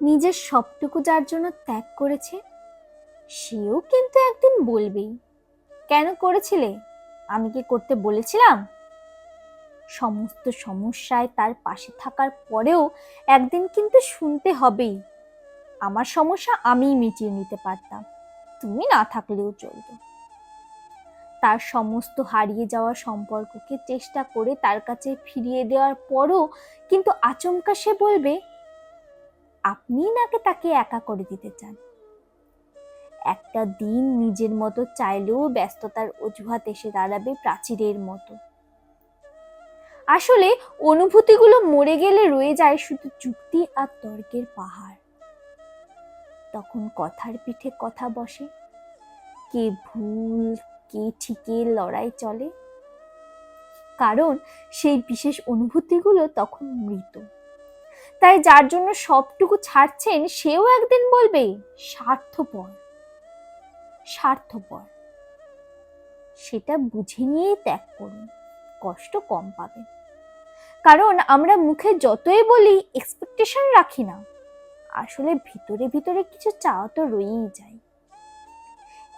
নিজের সবটুকু যার জন্য ত্যাগ করেছে, সেও কিন্তু একদিন বলবেই। কেন করেছিলে? আমি কি করতে বলেছিলাম? সমস্ত সমস্যায় তার পাশে থাকার পরেও একদিন কিন্তু শুনতে হবেই। আমার সমস্যা আমিই মিটিয়ে নিতে পারতাম, তুমি না থাকলেও চলতো। তার সমস্ত হারিয়ে যাওয়া সম্পর্ককে চেষ্টা করে তার কাছে ফিরিয়ে দেওয়ার পরও কিন্তু আচমকা সে বলবে আপনি নাকি তাকে একা করে দিতে চান? একটা দিন নিজের মতো চাইলেও ব্যস্ততার অজুহাত এসে দাঁড়াবে প্রাচীরের মতো। আসলে অনুভূতিগুলো মরে গেলে রয়ে যায় শুধু যুক্তি আর তর্কের পাহাড়। তখন কথার পিঠে কথা বসে। কে ভুল, কে ঠিকের লড়াই চলে। কারণ সেই বিশেষ অনুভূতিগুলো তখন মৃত। তাই যার জন্য সবটুকু ছাড়ছেন, সেও একদিন বলবে, স্বার্থপর স্বার্থপর। সেটা বুঝে নিয়েই ত্যাগ করুন, কষ্ট কম পাবেন। কারণ আমরা মুখে যতই বলি এক্সপেকটেশন রাখি না। আসলে ভিতরে ভিতরে কিছু চাওয়া তো রয়েই যায়।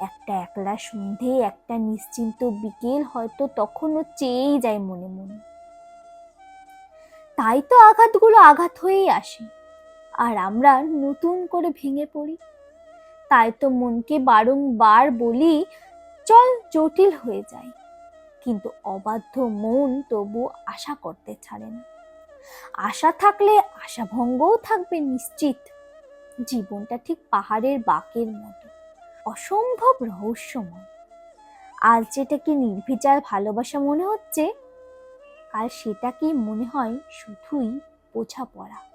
একটা একলা সন্ধে একটা নিশ্চিন্ত বিকেল হয়তো তখনও চেয়েই যায় মনে মনে। তাই তো আঘাতগুলো আঘাত হয়েই আসে। আর আমরা নতুন করে ভেঙে পড়ি। তাই তো মনকে বারংবার বলি, চল জটিল হয়ে যায় কিন্তু অবাধ্য মন তবু আশা করতে ছাড়ে না। আশা থাকলে আশাভঙ্গও থাকবে নিশ্চিত। জীবনটা ঠিক পাহাড়ের বাঁকের মতো। অসম্ভব রহস্যময়। আজ যেটাকে নির্বিচার ভালোবাসা মনে হচ্ছে? আর সেটাকে মনে হয় শুধুই বোঝাপড়া